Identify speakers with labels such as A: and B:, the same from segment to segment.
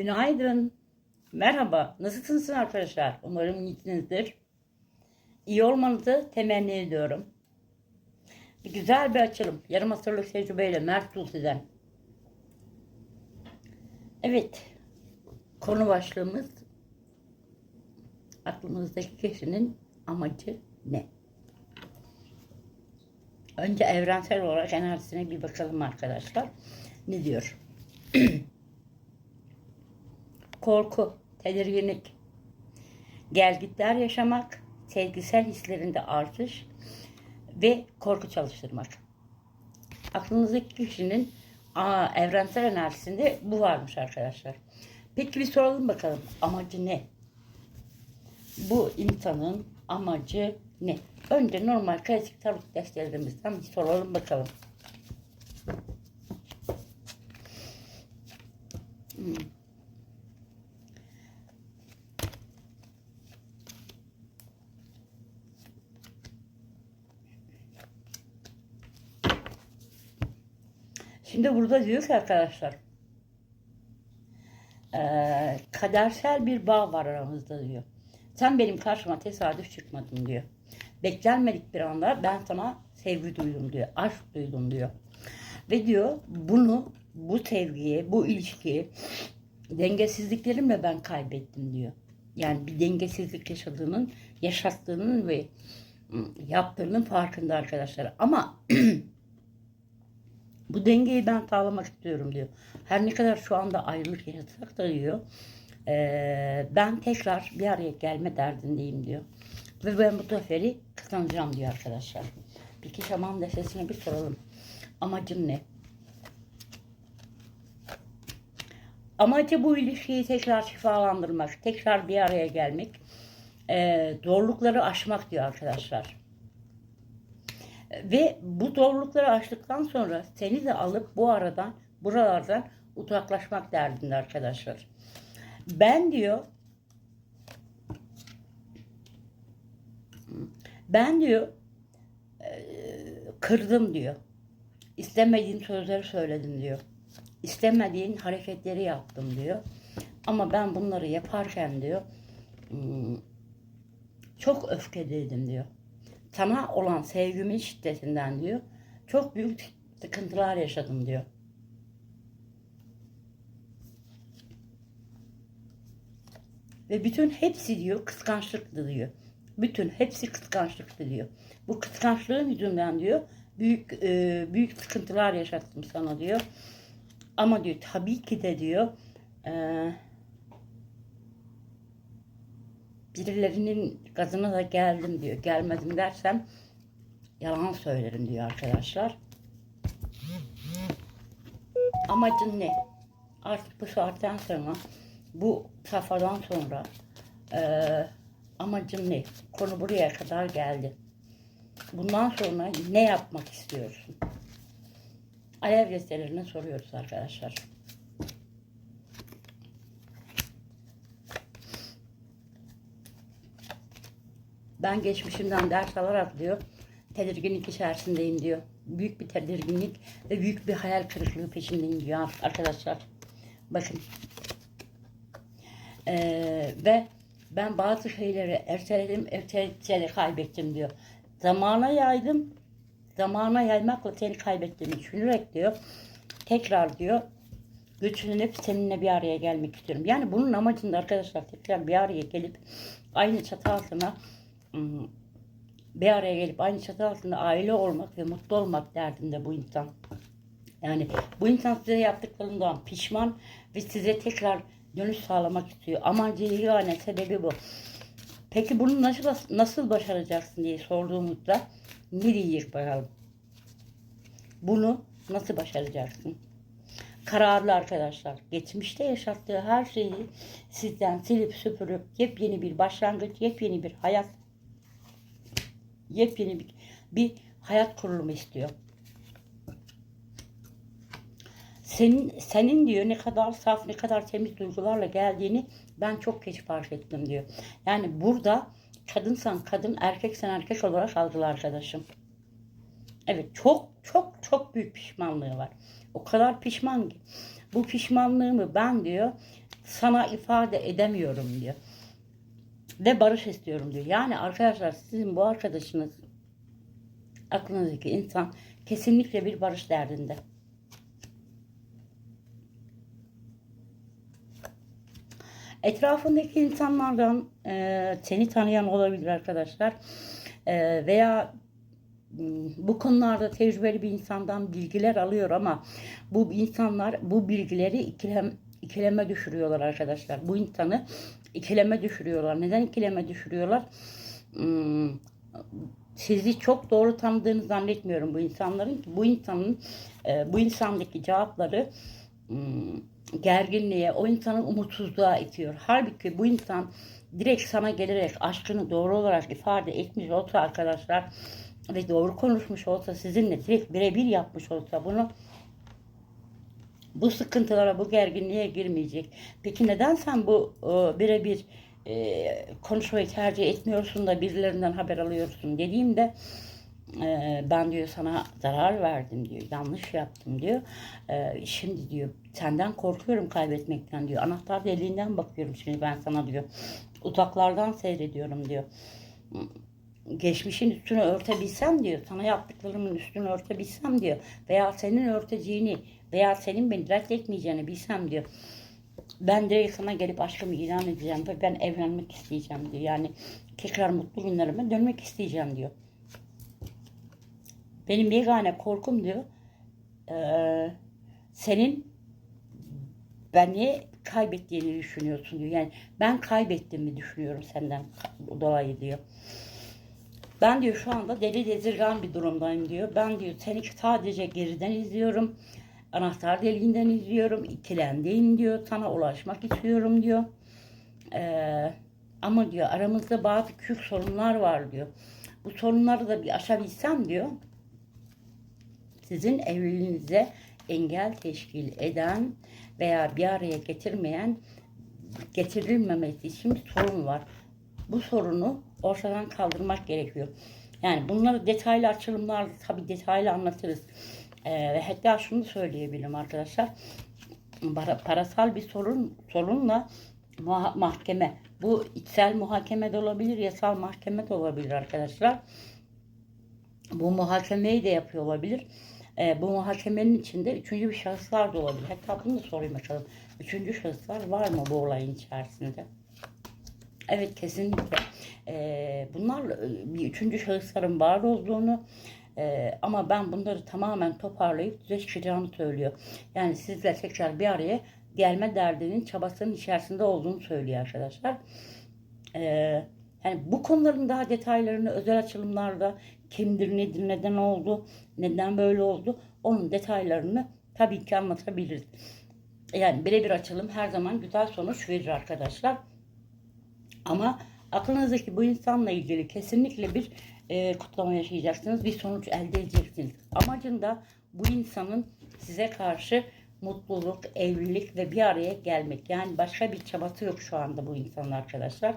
A: Günaydın. Merhaba. Nasılsınız arkadaşlar? Umarım iyisinizdir. İyi olmanızı temenni ediyorum. Bir güzel bir açılım. Yarım asırlık tecrübeyle Mert Tulsi'den. Evet. Konu başlığımız aklımızdaki kişinin amacı ne? Önce evrensel olarak enerjisine bir bakalım arkadaşlar. Ne diyor? korku, tedirginlik, gelgitler yaşamak, sevgisel hislerinde artış ve korku çalıştırmak. Aklınızdaki kişinin aa, evrensel enerjisinde bu varmış arkadaşlar. Peki bir soralım bakalım amacı ne? Bu insanın amacı ne? Önce normal klasik tarot derslerimizden soralım bakalım. Şimdi burada diyor ki arkadaşlar eee, kadersel bir bağ var aramızda diyor. Sen benim karşıma tesadüf çıkmadın diyor. Beklenmedik bir anda ben sana sevgi duydum diyor. Aşk duydum diyor. Ve diyor bunu bu sevgiyi, bu ilişkiyi dengesizliklerimle ben kaybettim diyor. Yani bir dengesizlik yaşadığının, yaşattığının ve ım, yaptığının farkında arkadaşlar. Ama Bu dengeyi ben sağlamak istiyorum diyor. Her ne kadar şu anda ayrılık yaşasak da diyor. eee, ben tekrar bir araya gelme derdindeyim diyor. Ve ben bu zaferi kazanacağım diyor arkadaşlar. Peki şaman desesine bir soralım. Amacın ne? Amacı bu ilişkiyi tekrar şifalandırmak, tekrar bir araya gelmek, eee, zorlukları aşmak diyor arkadaşlar. Ve bu zorlukları aştıktan sonra seni de alıp bu aradan, buralardan uzaklaşmak derdinde arkadaşlar. Ben diyor, ben diyor, eee, kırdım diyor. İstemediğin sözleri söyledim diyor. İstemediğin hareketleri yaptım diyor. Ama ben bunları yaparken diyor, hmm, çok öfkeliydim diyor sana olan sevgimin şiddetinden diyor. Çok büyük sıkıntılar yaşadım diyor. Ve bütün hepsi diyor kıskançlıktı diyor. Bütün hepsi kıskançlıktı diyor. Bu kıskançlığın yüzünden diyor büyük e, büyük sıkıntılar yaşattım sana diyor. Ama diyor tabii ki de diyor e, birilerinin gazına da geldim diyor. Gelmedim dersem yalan söylerim diyor arkadaşlar. Amacın ne? Artık bu saatten sonra bu safhadan sonra eee amacın ne? Konu buraya kadar geldi. Bundan sonra ne yapmak istiyorsun? Alev gösterilerine soruyoruz arkadaşlar. Ben geçmişimden ders alarak diyor tedirginlik içerisindeyim diyor. Büyük bir tedirginlik ve büyük bir hayal kırıklığı peşindeyim diyor arkadaşlar. Bakın. Ee, ve ben bazı şeyleri erteledim, erteledikçe de kaybettim diyor. Zamana yaydım, zamana yaymakla seni kaybettiğimi düşünerek diyor. Tekrar diyor güçlenip seninle bir araya gelmek istiyorum. Yani bunun amacında arkadaşlar tekrar bir araya gelip aynı çatı altına bir araya gelip aynı çatı altında aile olmak ve mutlu olmak derdinde bu insan. Yani bu insan size yaptıklarından pişman ve size tekrar dönüş sağlamak istiyor. Amacı yani sebebi bu. Peki bunu nasıl nasıl başaracaksın diye sorduğumuzda ne diyecek bakalım. Bunu nasıl başaracaksın? Kararlı arkadaşlar. Geçmişte yaşattığı her şeyi sizden silip süpürüp yepyeni bir başlangıç, yepyeni bir hayat yepyeni bir, bir hayat kurulumu istiyor. Senin, senin diyor ne kadar saf, ne kadar temiz duygularla geldiğini ben çok geç fark ettim diyor. Yani burada kadınsan kadın, erkeksen erkek olarak algılı arkadaşım. Evet çok çok çok büyük pişmanlığı var. O kadar pişman ki. Bu pişmanlığımı ben diyor sana ifade edemiyorum diyor. Ve barış istiyorum diyor. Yani arkadaşlar sizin bu arkadaşınız aklınızdaki insan kesinlikle bir barış derdinde. Etrafındaki insanlardan e, seni tanıyan olabilir arkadaşlar. E, veya m, bu konularda tecrübeli bir insandan bilgiler alıyor ama bu insanlar bu bilgileri ikilem, ikileme düşürüyorlar arkadaşlar. Bu insanı ikileme düşürüyorlar. Neden ikileme düşürüyorlar? Hmm, sizi çok doğru tanıdığını zannetmiyorum bu insanların. Bu insanın e, bu insandaki cevapları hmm, gerginliğe, o insanın umutsuzluğa itiyor. Halbuki bu insan direkt sana gelerek aşkını doğru olarak ifade etmiş olsa arkadaşlar ve doğru konuşmuş olsa sizinle direkt birebir yapmış olsa bunu bu sıkıntılara, bu gerginliğe girmeyecek. Peki neden sen bu e, birebir e, konuşmayı tercih etmiyorsun da birilerinden haber alıyorsun dediğimde e, ben diyor sana zarar verdim diyor, yanlış yaptım diyor. E, şimdi diyor senden korkuyorum kaybetmekten diyor. Anahtar deliğinden bakıyorum şimdi ben sana diyor. Uzaklardan seyrediyorum diyor. Geçmişin üstünü örtebilsem diyor. Sana yaptıklarımın üstünü örtebilsem diyor. Veya senin örteceğini veya senin beni reddetmeyeceğini bilsem diyor. Ben direkt sana gelip aşkımı ilan edeceğim ve ben evlenmek isteyeceğim diyor. Yani tekrar mutlu günlerime dönmek isteyeceğim diyor. Benim yegane korkum diyor. eee, senin beni kaybettiğini düşünüyorsun diyor. Yani ben kaybettiğimi düşünüyorum senden dolayı diyor. Ben diyor şu anda deli dezirgan bir durumdayım diyor. Ben diyor seni sadece geriden izliyorum. Anahtar deliğinden izliyorum. İkilemdeyim diyor. Sana ulaşmak istiyorum diyor. Ee, ama diyor aramızda bazı küçük sorunlar var diyor. Bu sorunları da bir aşabilsem diyor. Sizin evliliğinize engel teşkil eden veya bir araya getirmeyen getirilmemesi için bir sorun var. Bu sorunu ortadan kaldırmak gerekiyor. Yani bunları detaylı açılımlarla tabii detaylı anlatırız. Ee, ve hatta şunu söyleyebilirim arkadaşlar. Para- parasal bir sorun sorunla mahkeme bu içsel muhakeme de olabilir, yasal mahkeme de olabilir arkadaşlar. Bu muhakemeyi de yapıyor olabilir. Ee, bu muhakemenin içinde üçüncü bir şahıslar da olabilir. Hatta bunu da sorayım bakalım. Üçüncü şahıslar var mı bu olayın içerisinde? Evet kesinlikle. Ee, e, bir üçüncü şahısların var olduğunu e, ama ben bunları tamamen toparlayıp düze çıkacağını söylüyor. Yani sizle tekrar bir araya gelme derdinin çabasının içerisinde olduğunu söylüyor arkadaşlar. Ee, yani bu konuların daha detaylarını özel açılımlarda kimdir, nedir, neden oldu, neden böyle oldu onun detaylarını tabii ki anlatabiliriz. Yani birebir açılım her zaman güzel sonuç verir arkadaşlar. Ama aklınızdaki bu insanla ilgili kesinlikle bir e, kutlama yaşayacaksınız. Bir sonuç elde edeceksiniz. Amacında bu insanın size karşı mutluluk, evlilik ve bir araya gelmek. Yani başka bir çabası yok şu anda bu insanın arkadaşlar.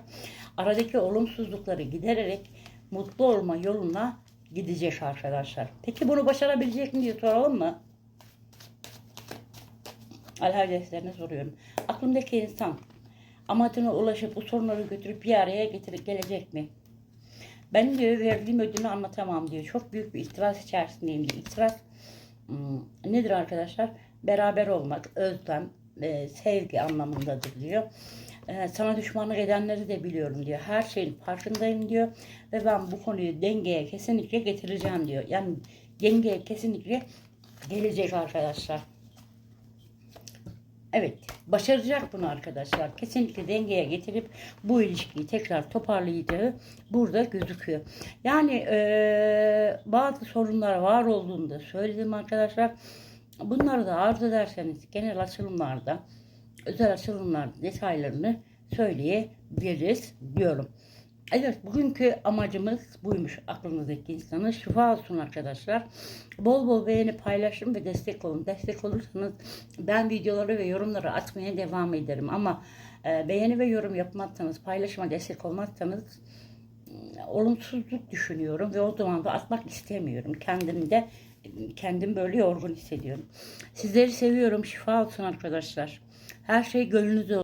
A: Aradaki olumsuzlukları gidererek mutlu olma yoluna gidecek arkadaşlar. Peki bunu başarabilecek mi diye soralım mı? Alher derslerine soruyorum. Aklımdaki insan amacına ulaşıp bu sorunları götürüp bir araya getirip gelecek mi? Ben diyor verdiğim ödülü anlatamam diyor. Çok büyük bir ihtiras içerisindeyim diyor. İhtiras hmm, nedir arkadaşlar? Beraber olmak, özlem, e, sevgi anlamındadır diyor. E, sana düşmanlık edenleri de biliyorum diyor. Her şeyin farkındayım diyor. Ve ben bu konuyu dengeye kesinlikle getireceğim diyor. Yani dengeye kesinlikle gelecek arkadaşlar. Evet, başaracak bunu arkadaşlar. Kesinlikle dengeye getirip bu ilişkiyi tekrar toparlayacağı burada gözüküyor. Yani eee, bazı sorunlar var olduğunu da söyledim arkadaşlar. Bunları da arzu ederseniz genel açılımlarda, özel açılımlarda detaylarını söyleyebiliriz diyorum. Evet bugünkü amacımız buymuş aklınızdaki insanı şifa olsun arkadaşlar. Bol bol beğeni paylaşın ve destek olun. Destek olursanız ben videoları ve yorumları atmaya devam ederim. Ama e, beğeni ve yorum yapmazsanız paylaşıma destek olmazsanız e, olumsuzluk düşünüyorum ve o zaman da atmak istemiyorum. Kendimde kendim böyle yorgun hissediyorum. Sizleri seviyorum. Şifa olsun arkadaşlar. Her şey gönlünüzde.